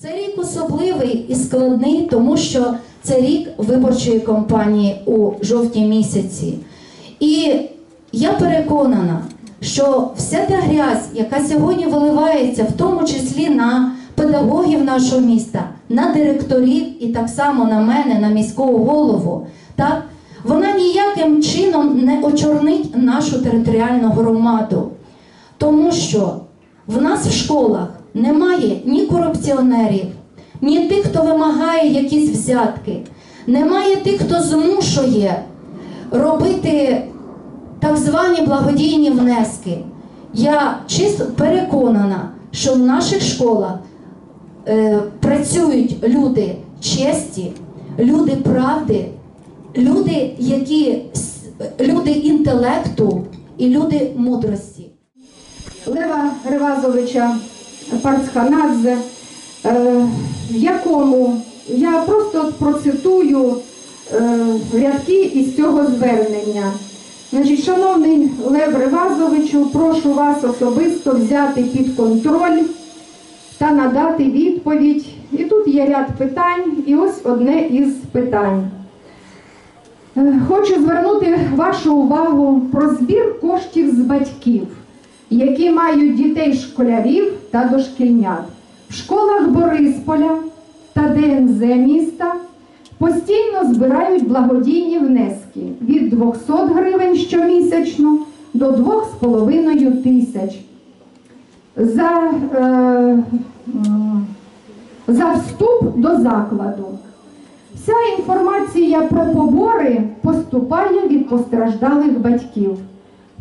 Це рік особливий і складний, тому що це рік виборчої кампанії у жовтні місяці. І я переконана, що вся та грязь, яка сьогодні виливається, в тому числі на педагогів нашого міста, на директорів і так само на мене, на міського голову, так, вона ніяким чином не очорнить нашу територіальну громаду. Тому що в нас в школах немає ні корупціонерів, ні тих, хто вимагає якісь взятки, немає тих, хто змушує робити так звані благодійні внески. Я чисто переконана, що в наших школах е, працюють люди честі, люди правди, люди, які люди інтелекту і люди мудрості. Лева Ревазовича Парцханадзе, е, в якому я просто процитую е, рядки із цього звернення. Значить, шановний Лев Ревазовичу, прошу вас особисто взяти під контроль та надати відповідь. І тут є ряд питань, і ось одне із питань. Е, Хочу звернути вашу увагу про збір коштів з батьків, які мають дітей школярів та дошкільнят. В школах Борисполя та ДНЗ міста постійно збирають благодійні внески від 200 гривень щомісячно до 2,5 тисяч. За, е, за вступ до закладу. Вся інформація про побори поступає від постраждалих батьків.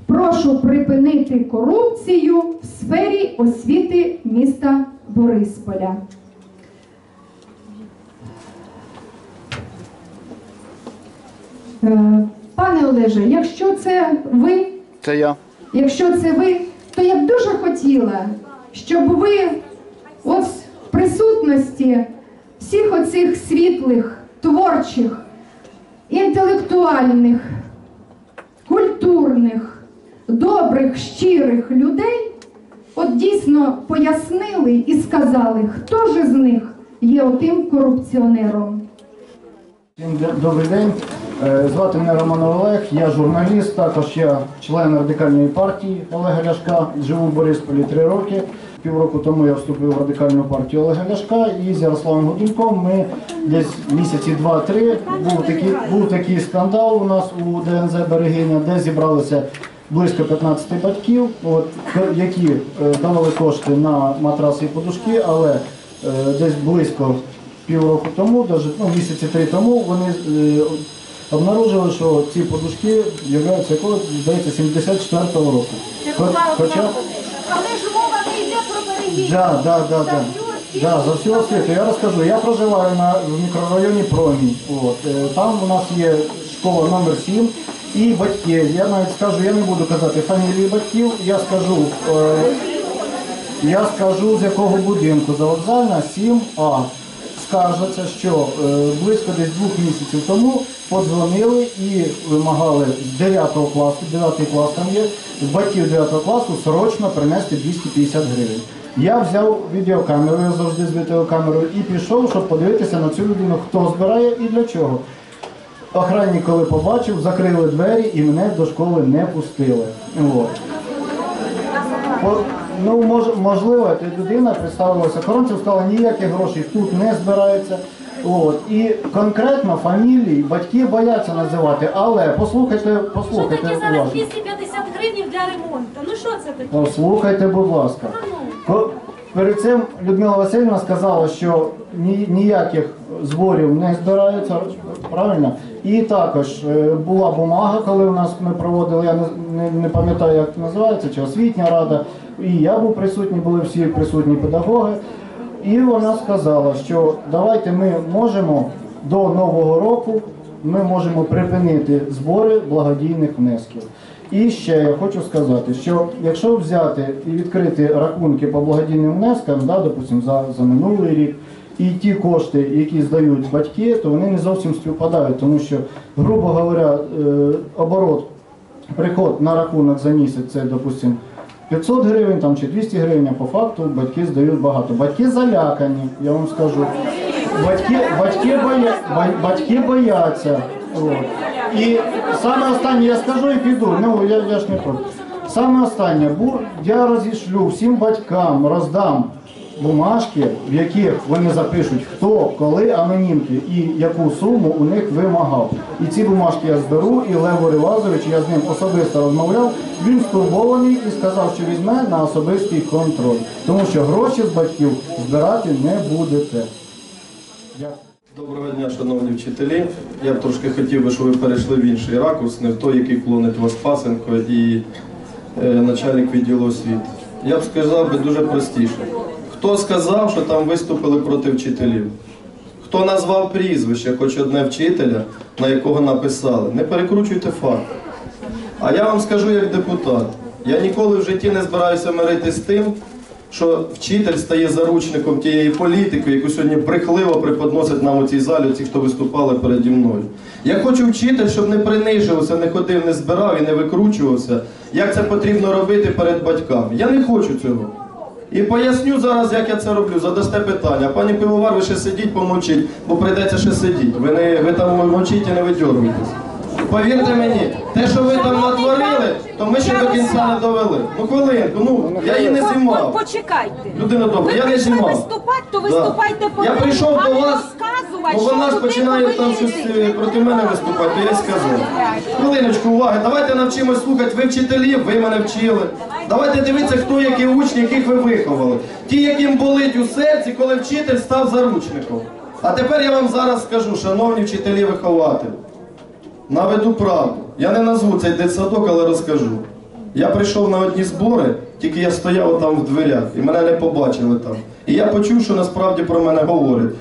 Прошу припинити корупцію в сфері освіти міста Борисполя. Е, Пане Олеже, якщо це ви, Це я. якщо це ви, то я б дуже хотіла, щоб ви ось в присутності всіх оцих світлих, творчих, інтелектуальних, культурних, добрих, щирих людей, от дійсно пояснили і сказали, хто ж з них є отим корупціонером. Добрий день. Е, Звати мене Роман Олег, я журналіст, також я член радикальної партії Олега Ляшка. Живу в Борисполі три роки. Півроку тому я вступив в радикальну партію Олега Ляшка і з Ярославом Годунком ми десь місяці два-три був такий, був такий скандал у нас у ДНЗ Берегиня, де зібралися близько 15 батьків, от, які е, давали кошти на матраси і подушки, але е, десь близько півроку тому, даже, ну, місяці три тому, вони е, обнаружили, що ці подушки являються якого, здається, 74-го року. Хоча, Але ж мова не йде про береги. да, да, да, да. Да, за всю освіту. Я розкажу, я проживаю на, в мікрорайоні Промінь. От, е, там у нас є школа номер 7 і батьки. Я навіть скажу, я не буду казати фамілії батьків, я скажу, е, я скажу з якого будинку. Завокзальна 7А. Скаржаться, що е, близько десь двох місяців тому подзвонили і вимагали з 9 класу, 9 клас там є, з батьків 9 класу срочно принести 250 гривень. Я взяв відеокамеру, я завжди з відеокамерою, і пішов, щоб подивитися на цю людину, хто збирає і для чого. Охранник, коли побачив, закрили двері і мене до школи не пустили. От. По- Ну, мож, можливо, та людина представилася охоронцем, сказала, ніяких грошей тут не збирається. От. І конкретно фамілії батьки бояться називати, але послухайте, Що послухайте таке зараз уважно. 250 гривень для ремонту? Ну що це таке? Послухайте, будь ласка. Перед цим Людмила Васильівна сказала, що ні- ніяких зборів не збираються, правильно? І також е, була бумага, коли у нас ми проводили, я не пам'ятаю, як називається, чи освітня рада. І я був присутній, були всі присутні педагоги. І вона сказала, що давайте ми можемо до Нового року ми можемо припинити збори благодійних внесків. І ще я хочу сказати, що якщо взяти і відкрити рахунки по благодійним внескам, да, допустим, за, за минулий рік, і ті кошти, які здають батьки, то вони не зовсім співпадають, тому що, грубо говоря, е, оборот, приход на рахунок за місяць, це, допустим, 500 гривень там, чи 200 гривень, а по факту батьки здають багато. Батьки залякані, я вам скажу. Батьки, батьки, боя, батьки бояться. От. І саме останнє я скажу і піду. Ну я, я ж не проти. Саме останнє, бу- я розішлю всім батькам, роздам бумажки, в яких вони запишуть, хто, коли анонімки і яку суму у них вимагав. І ці бумажки я зберу, і Лево Ревазович, я з ним особисто розмовляв, він стурбований і сказав, що візьме на особистий контроль. Тому що гроші з батьків збирати не будете. Дякую. Доброго дня, шановні вчителі. Я б трошки хотів би, щоб ви перейшли в інший ракурс, не в той, який клонить вас Пасенко і е, начальник відділу освіти. Я б сказав би дуже простіше. Хто сказав, що там виступили проти вчителів? Хто назвав прізвище, хоч одне вчителя, на якого написали? Не перекручуйте факт. А я вам скажу як депутат, я ніколи в житті не збираюся мирити з тим, що вчитель стає заручником тієї політики, яку сьогодні брехливо преподносять нам у цій залі, ці, хто виступали переді мною. Я хочу вчитель, щоб не принижувався, не ходив, не збирав і не викручувався, як це потрібно робити перед батьками. Я не хочу цього. І поясню зараз, як я це роблю. Задасте питання. Пані пивовар, ви ще сидіть, помовчіть, бо прийдеться ще сидіти. Ви, не, ви там мовчіть і не видьоргуйтесь. Повірте мені, те, що ви там натворили, то ми ще до кінця не довели. Ну хвилинку, ну я її не знімав. Почекайте. Людина добра, я не знімав. виступати, то виступайте по Я прийшов до вас, бо вона ж починає там щось е, проти мене виступати, то я й сказав. Хвилиночку, уваги, давайте навчимось слухати. Ви вчителі, ви мене вчили. Давайте дивитися, хто які учні, яких ви виховали. Ті, яким болить у серці, коли вчитель став заручником. А тепер я вам зараз скажу, шановні вчителі-вихователі, наведу правду. Я не назву цей дитсадок, але розкажу. Я прийшов на одні збори, тільки я стояв там в дверях, і мене не побачили там. І я почув, що насправді про мене говорять.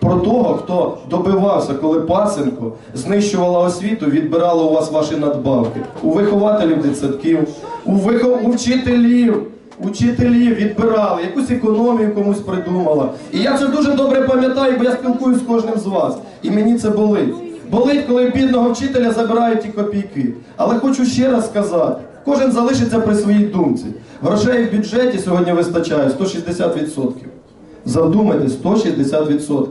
Про того, хто добивався, коли Пасенко знищувала освіту, відбирала у вас ваші надбавки. У вихователів дитсадків, у, вихов... вчителів, учителів відбирали, якусь економію комусь придумала. І я це дуже добре пам'ятаю, бо я спілкуюсь з кожним з вас. І мені це болить. Болить, коли бідного вчителя забирають ті копійки. Але хочу ще раз сказати: кожен залишиться при своїй думці. Грошей в бюджеті сьогодні вистачає 160%. Задумайтесь, 160%.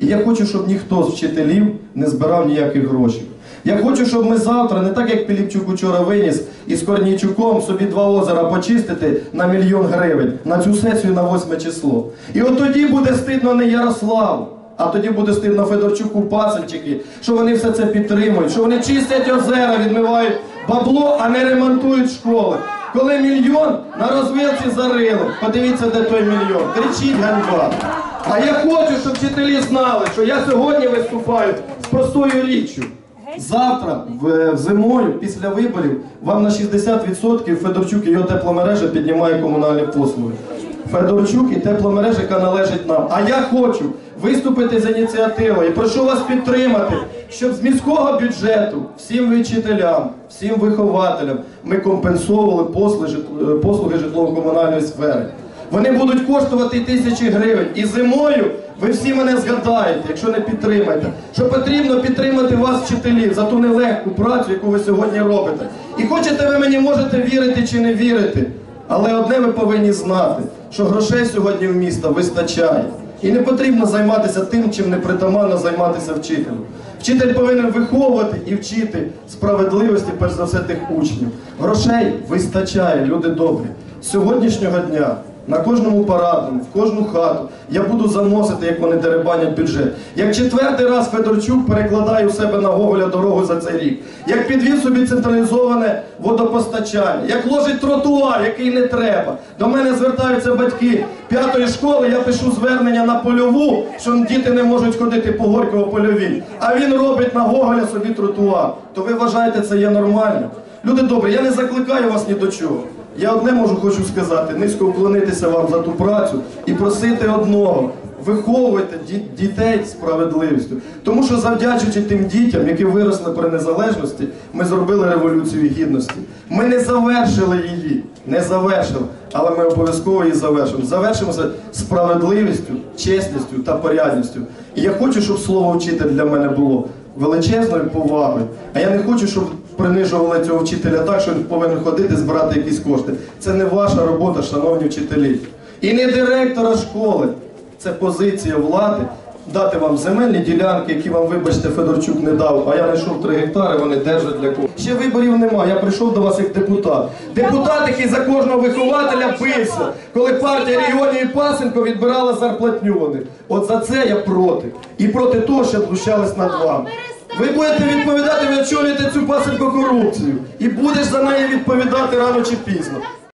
І я хочу, щоб ніхто з вчителів не збирав ніяких грошей. Я хочу, щоб ми завтра, не так як Піліпчук учора виніс, і з Корнійчуком собі два озера почистити на мільйон гривень на цю сесію на 8 число. І от тоді буде стидно не Ярославу, а тоді буде стидно Федорчуку Пасенчики, що вони все це підтримують, що вони чистять озера, відмивають бабло, а не ремонтують школи. Коли мільйон на розвилці зарили, подивіться, де той мільйон. Кричіть ганьба. А я хочу, щоб вчителі знали, що я сьогодні виступаю з простою річчю. Завтра, в зимою, після виборів, вам на 60% Федорчук і його тепломережа піднімає комунальні послуги. Федорчук і тепломережа, яка належить нам. А я хочу виступити з ініціативою. і Прошу вас підтримати, щоб з міського бюджету всім вчителям, всім вихователям ми компенсовували послуги, е, послуги житлово-комунальної сфери. Вони будуть коштувати тисячі гривень. І зимою ви всі мене згадаєте, якщо не підтримаєте, що потрібно підтримати вас, вчителів, за ту нелегку працю, яку ви сьогодні робите. І хочете ви мені можете вірити чи не вірити, але одне ви повинні знати, що грошей сьогодні в міста вистачає. І не потрібно займатися тим, чим не притаманно займатися вчителю. Вчитель повинен виховувати і вчити справедливості, перш за все, тих учнів. Грошей вистачає, люди добрі. З сьогоднішнього дня на кожному парадному, в кожну хату я буду заносити, як вони деребанять бюджет. Як четвертий раз Федорчук перекладає у себе на Гоголя дорогу за цей рік, як підвів собі централізоване водопостачання, як ложить тротуар, який не треба. До мене звертаються батьки п'ятої школи, я пишу звернення на польову, що діти не можуть ходити по Горького польовій. А він робить на Гоголя собі тротуар. То ви вважаєте, це є нормально? Люди добрі, я не закликаю вас ні до чого. Я одне можу хочу сказати, низько вклонитися вам за ту працю і просити одного. Виховуйте дітей справедливістю. Тому що завдячуючи тим дітям, які виросли при незалежності, ми зробили революцію гідності. Ми не завершили її, не завершили, але ми обов'язково її завершимо. Завершимо це справедливістю, чесністю та порядністю. І я хочу, щоб слово вчитель для мене було величезною повагою. А я не хочу, щоб принижували цього вчителя так, що він повинен ходити збирати якісь кошти. Це не ваша робота, шановні вчителі. І не директора школи. Це позиція влади. Дати вам земельні ділянки, які вам, вибачте, Федорчук не дав, а я знайшов 3 гектари, вони держать для кого. Ще виборів нема. Я прийшов до вас як депутат. Депутат, який за кожного вихователя бився, коли партія регіонів і Пасенко відбирала зарплатню вони. От за це я проти. І проти того, що знущались над вами. Ви будете відповідати, ви очолюєте цю пасенко корупцію. І будеш за неї відповідати рано чи пізно.